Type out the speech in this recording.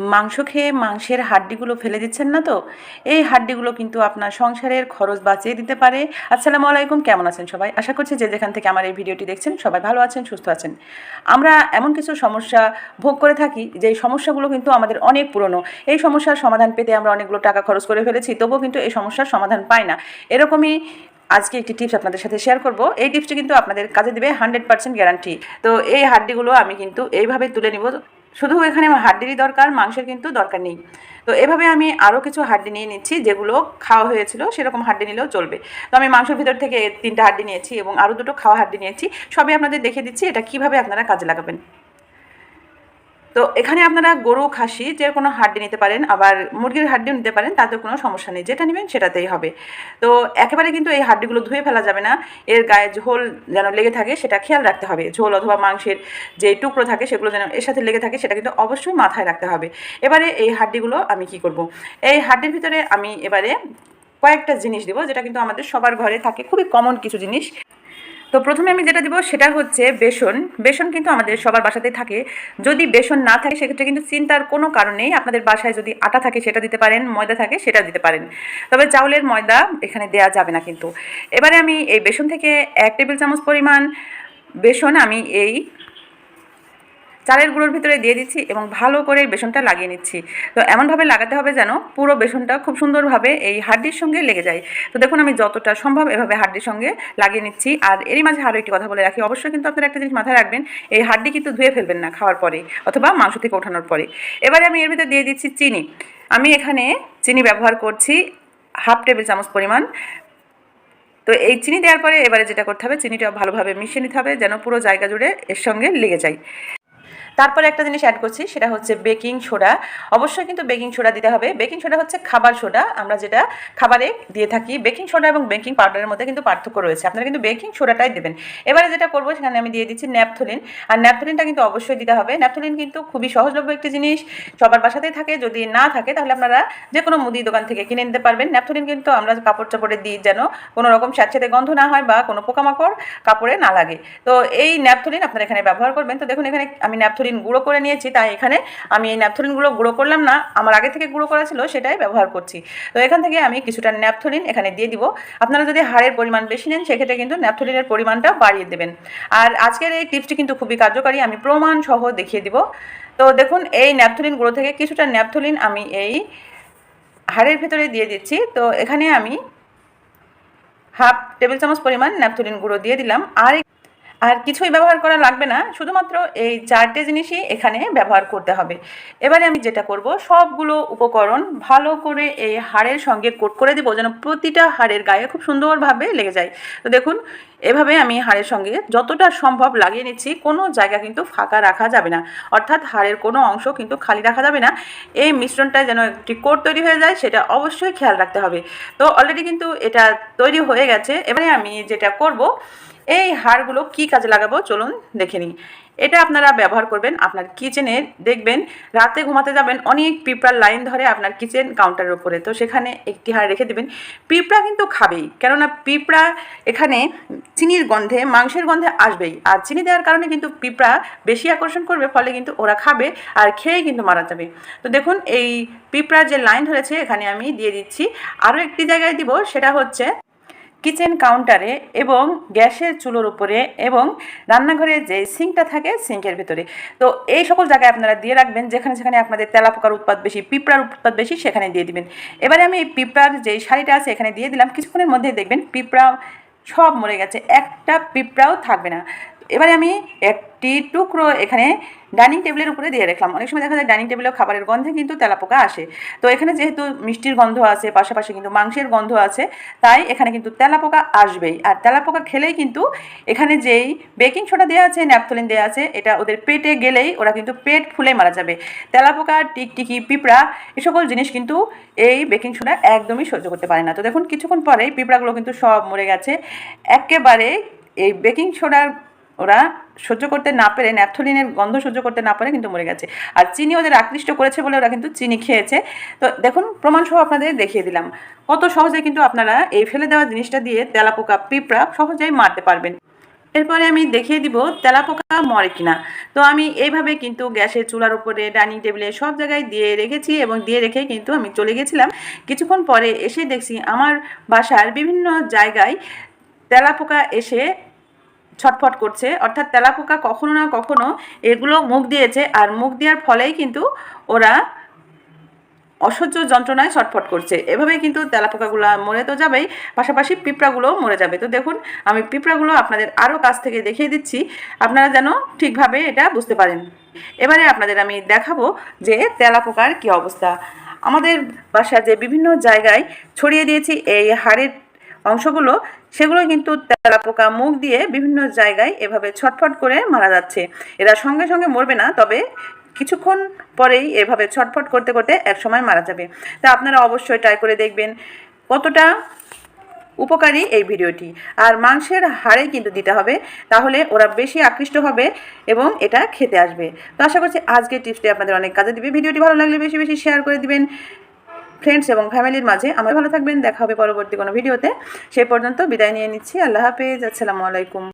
মাংস খেয়ে মাংসের হাড্ডিগুলো ফেলে দিচ্ছেন না তো? এই হাড্ডিগুলো কিন্তু আপনার সংসারের খরচ বাঁচিয়ে দিতে পারে। আসসালামু আলাইকুম, কেমন আছেন সবাই? আশা করছি যে যেখান থেকে আমার এই ভিডিওটি দেখছেন, সবাই ভালো আছেন, সুস্থ আছেন। আমরা এমন কিছু সমস্যা ভোগ করে থাকি, যে সমস্যাগুলো কিন্তু আমাদের অনেক পুরনো। এই সমস্যার সমাধান পেতে আমরা অনেকগুলো টাকা খরচ করে ফেলেছি, তবুও কিন্তু এই সমস্যার সমাধান পাই না। এরকমই আজকে একটি টিপস আপনাদের সাথে শেয়ার করব। এই টিপসটি কিন্তু আপনাদের কাজে দেবে হান্ড্রেড পার্সেন্ট গ্যারান্টি। তো এই হাড্ডিগুলো আমি কিন্তু এইভাবে তুলে নিব। শুধু এখানে হাড্ডিরই দরকার, মাংসের কিন্তু দরকার নেই। তো এভাবে আমি আরও কিছু হাড্ডি নিয়ে নিচ্ছি, যেগুলো খাওয়া হয়েছিল সেরকম হাড্ডি নিলেও চলবে। তো আমি মাংসের ভিতর থেকে তিনটা হাড্ডি নিয়েছি এবং আরও দুটো খাওয়া হাড্ডি নিয়েছি। সবই আপনাদের দেখে দিচ্ছি, এটা কীভাবে আপনারা কাজে লাগাবেন। তো এখানে আপনারা গরু, খাসি যে কোনো হাড্ডি নিতে পারেন, আবার মুরগির হাড্ডিও নিতে পারেন তাতে কোনো সমস্যা নেই। যেটা নেবেন সেটাতেই হবে। তো একেবারে কিন্তু এই হাড্ডিগুলো ধুয়ে ফেলা যাবে না। এর গায়ে ঝোল যেন লেগে থাকে সেটা খেয়াল রাখতে হবে। ঝোল অথবা মাংসের যে টুকরো থাকে সেগুলো যেন এর সাথে লেগে থাকে সেটা কিন্তু অবশ্যই মাথায় রাখতে হবে। এবারে এই হাড্ডিগুলো আমি কি করব? এই হাড্ডির ভিতরে আমি এবারে কয়েকটা জিনিস দেবো, যেটা কিন্তু আমাদের সবার ঘরে থাকে। খুবই কমন কিছু জিনিস। তো প্রথমে আমি যেটা দিব সেটা হচ্ছে বেসন। বেসন কিন্তু আমাদের সবার বাসাতে থাকে। যদি বেসন না থাকে, সেক্ষেত্রে কিন্তু চিন্তার কোনো কারণেই আপনাদের বাসায় যদি আটা থাকে, সেটা দিতে পারেন। ময়দা থাকে, সেটা দিতে পারেন। তবে চাউলের ময়দা এখানে দেয়া যাবে না কিন্তু। এবারে আমি এই বেসন থেকে এক টেবিল চামচ পরিমাণ বেসন আমি এই চালের গুঁড়োর ভিতরে দিয়ে দিচ্ছি এবং ভালো করে বেসনটা লাগিয়ে নিচ্ছি। তো এমনভাবে লাগাতে হবে যেন পুরো বেসনটা খুব সুন্দরভাবে এই হাড্ডির সঙ্গে লেগে যায়। তো দেখুন আমি যতটা সম্ভব এভাবে হাড্ডির সঙ্গে লাগিয়ে নিচ্ছি। আর এরই মাঝে আরও একটি কথা বলে রাখি, অবশ্যই কিন্তু আপনারা একটা জিনিস মাথায় রাখবেন, এই হাড্ডি কিন্তু ধুয়ে ফেলবেন না খাওয়ার পরে অথবা মাংস থেকে ওঠানোর পরে। এবারে আমি এর ভিতরে দিয়ে দিচ্ছি চিনি। আমি এখানে চিনি ব্যবহার করছি হাফ টেবিল চামচ পরিমাণ। তো এই চিনি দেওয়ার পরে এবারে যেটা করতে হবে চিনিটা ভালোভাবে মিশিয়ে নিতে হবে যেন পুরো জায়গা জুড়ে এর সঙ্গে লেগে যায়। তারপরে একটা জিনিস অ্যাড করছি, সেটা হচ্ছে বেকিং সোডা অবশ্যই কিন্তু বেকিং সোডা দিতে হবে। বেকিং সোডা হচ্ছে খাবার সোডা আমরা যেটা খাবারে দিয়ে থাকি বেকিং সোডা এবং বেকিং পাউডারের মধ্যে কিন্তু পার্থক্য রয়েছে। আপনারা কিন্তু বেকিং সোডাটাই দেবেন। এবারে যেটা করব, সেখানে আমি দিয়ে দিচ্ছি ন্যাপথলিন আর ন্যাপথলিনটা কিন্তু অবশ্যই দিতে হবে। ন্যাপথলিন কিন্তু খুবই সহজলভ্য একটি জিনিস। সবার বাসাতেই থাকে। যদি না থাকে, তাহলে আপনারা যে কোনো মুদি দোকান থেকে কিনে নিতে পারবেন। ন্যাপথলিন কিন্তু আমরা কাপড় চাপড়ে দিই যেন কোনো রকম স্যাঁতস্যাঁতে গন্ধ না হয় বা কোনো পোকামাকড় কাপড়ে না লাগে। তো এই ন্যাপথলিন আপনারা এখানে ব্যবহার করবেন। তো দেখুন, এখানে আমি ন্যাপথলিন গুঁড়ো করে নিয়েছি, তাই এখানে আমি এই ন্যাপথলিনগুলো গুঁড়ো করলাম না। আমার আগে থেকে গুঁড়ো করা ছিল, সেটাই ব্যবহার করছি। তো এখান থেকে আমি কিছুটা ন্যাপথলিন এখানে দিয়ে দিব। আপনারা যদি হাড়ের পরিমাণ বেশি নেন, সেক্ষেত্রে কিন্তু ন্যাপথলিনের পরিমাণটা বাড়িয়ে দেবেন। আর আজকের এই টিপসটি কিন্তু খুবই কার্যকারী, আমি প্রমাণ সহ দেখিয়ে দিব। তো দেখুন, এই ন্যাপথলিন গুঁড়ো থেকে কিছুটা ন্যাপথলিন আমি এই হাড়ের ভেতরে দিয়ে দিচ্ছি। তো এখানে আমি হাফ টেবিল চামচ পরিমাণ ন্যাপথলিন গুঁড়ো দিয়ে দিলাম। আর আর কিছুই ব্যবহার করা লাগবে না, শুধুমাত্র এই চারটে জিনিসই এখানে ব্যবহার করতে হবে। এবারে আমি যেটা করব, সবগুলো উপকরণ ভালো করে এই হাড়ের সঙ্গে কোট করে দেবো যেন প্রতিটা হাড়ের গায়ে খুব সুন্দরভাবে লেগে যায়। তো দেখুন, এভাবে আমি হাড়ের সঙ্গে যতটা সম্ভব লাগিয়ে নিচ্ছি, কোনো জায়গা কিন্তু ফাঁকা রাখা যাবে না। অর্থাৎ হাড়ের কোনো অংশ কিন্তু খালি রাখা যাবে না। এই মিশ্রণটায় যেন একটি কোট তৈরি হয়ে যায়, সেটা অবশ্যই খেয়াল রাখতে হবে। তো অলরেডি কিন্তু এটা তৈরি হয়ে গেছে। এবারে আমি যেটা করব এই হাড়গুলো কি কাজে লাগাবো? চলুন দেখে নিই। এটা আপনারা ব্যবহার করবেন আপনার কিচেনে দেখবেন রাতে ঘুমাতে যাবেন, অনেক পিঁপড়ার লাইন ধরে আপনার কিচেন কাউন্টারের উপরে। তো সেখানে একটি হাড় রেখে দেবেন। পিঁপড়া কিন্তু খাবেই, কেননা পিঁপড়া এখানে চিনির গন্ধে, মাংসের গন্ধে আসবেই। আর চিনি দেওয়ার কারণে কিন্তু পিঁপড়া বেশি আকর্ষণ করবে, ফলে কিন্তু ওরা খাবে আর খেয়েই কিন্তু মারা যাবে। তো দেখুন, এই পিঁপড়ার যে লাইন ধরেছে, এখানে আমি দিয়ে দিচ্ছি। আরও একটি জায়গায় দিব, সেটা হচ্ছে কিচেন কাউন্টারে এবং গ্যাসের চুলোর উপরে এবং রান্নাঘরে যে সিঙ্কটা থাকে সিঙ্কের ভিতরে। তো এই সকল জায়গায় আপনারা দিয়ে রাখবেন, যেখানে সেখানে আপনাদের তেলাপোকার উৎপাদ বেশি, পিঁপড়ার উৎপাদ বেশি, সেখানে দিয়ে দিবেন। এবারে আমি এই পিঁপড়ার যে শাড়িটা আছে এখানে দিয়ে দিলাম। কিছুক্ষণের মধ্যে দেখবেন পিঁপড়া সব মরে গেছে, একটা পিঁপড়াও থাকবে না। এবারে আমি একটি টুকরো এখানে ডাইনিং টেবিলের উপরে দিয়ে রাখলাম। অনেক সময় দেখা যায় ডাইনিং টেবিলেও খাবারের গন্ধে কিন্তু তেলাপোকা আসে। তো এখানে যেহেতু মিষ্টির গন্ধ আছে, পাশাপাশি কিন্তু মাংসের গন্ধ আছে, তাই এখানে কিন্তু তেলাপোকা আসবেই। আর তেলাপোকা খেলেই কিন্তু এখানে যেই বেকিং সোডা দেওয়া আছে, ন্যাপথলিন দেওয়া আছে, এটা ওদের পেটে গেলেই ওরা কিন্তু পেট ফুলে মারা যাবে। তেলাপোকা, টিকটিকি, পিঁপড়া, এ সকল জিনিস কিন্তু এই বেকিং সোডা একদমই সহ্য করতে পারে না। তো দেখুন, কিছুক্ষণ পরেই পিঁপড়াগুলো কিন্তু সব মরে গেছে। একেবারে এই বেকিং সোডার ওরা সহ্য করতে না পেরে, ন্যাপথলিনের গন্ধ সহ্য করতে না পারে কিন্তু মরে গেছে। আর চিনি ওদের আকৃষ্ট করেছে বলে ওরা কিন্তু চিনি খেয়েছে। তো দেখুন, প্রমাণসহ আপনাদের দেখিয়ে দিলাম। কত সহজে কিন্তু আপনারা এই ফেলে দেওয়া জিনিসটা দিয়ে তেলাপোকা পিঁপড়া সহজেই মারতে পারবেন। এরপরে আমি দেখিয়ে দিব তেলাপোকা মরে কিনা। তো আমি এইভাবে কিন্তু গ্যাসের চুলার উপরে, ডাইনিং টেবিলে সব জায়গায় দিয়ে রেখেছি এবং দিয়ে রেখে কিন্তু আমি চলে গেছিলাম। কিছুক্ষণ পরে এসে দেখছি আমার বাসার বিভিন্ন জায়গায় তেলাপোকা এসে ছটফট করছে। অর্থাৎ তেলাপোকা কখনো না কখনো এগুলো মুখ দিয়েছে আর মুখ দেওয়ার ফলেই কিন্তু ওরা অসহ্য যন্ত্রণায় ছটফট করছে। এভাবেই কিন্তু তেলাপোকাগুলো মরে তো যাবেই, পাশাপাশি পিঁপড়াগুলো মরে যাবে। তো দেখুন, আমি পিঁপড়াগুলো আপনাদের আরও কাছ থেকে দেখিয়ে দিচ্ছি। আপনারা যেন ঠিকভাবে এটা বুঝতে পারেন। এবারে আপনাদের আমি দেখাবো যে তেলাপোকার কী অবস্থা। আমাদের বাসার যে বিভিন্ন জায়গায় ছড়িয়ে দিয়েছি এই হাড়ের অংশগুলো, সেগুলো কিন্তু তেলাপোকা মুখ দিয়ে বিভিন্ন জায়গায় এভাবে ছটফট করে মারা যাচ্ছে। এরা সঙ্গে সঙ্গে মরবে না, তবে কিছুক্ষণ পরেই এভাবে ছটফট করতে করতে একসময় মারা যাবে। তা আপনারা অবশ্যই ট্রাই করে দেখবেন কতটা উপকারী এই ভিডিওটি। আর মাংসের হাড়ে কিন্তু দিতে হবে, তাহলে ওরা বেশি আকৃষ্ট হবে এবং এটা খেতে আসবে। তো আশা করছি আজকের টিপসটি আপনাদের অনেক কাজে দিবে। ভিডিওটি ভালো লাগলে বেশি বেশি শেয়ার করে দিবেন। ফ্রেন্ডস এবং ফ্যামিলির মাঝে। আমার ভালো থাকবেন, দেখা হবে পরবর্তী কোনো ভিডিওতে। সেই পর্যন্ত বিদায় নিয়ে নিচ্ছি। আল্লাহ হাফেজ। আসসালামু আলাইকুম।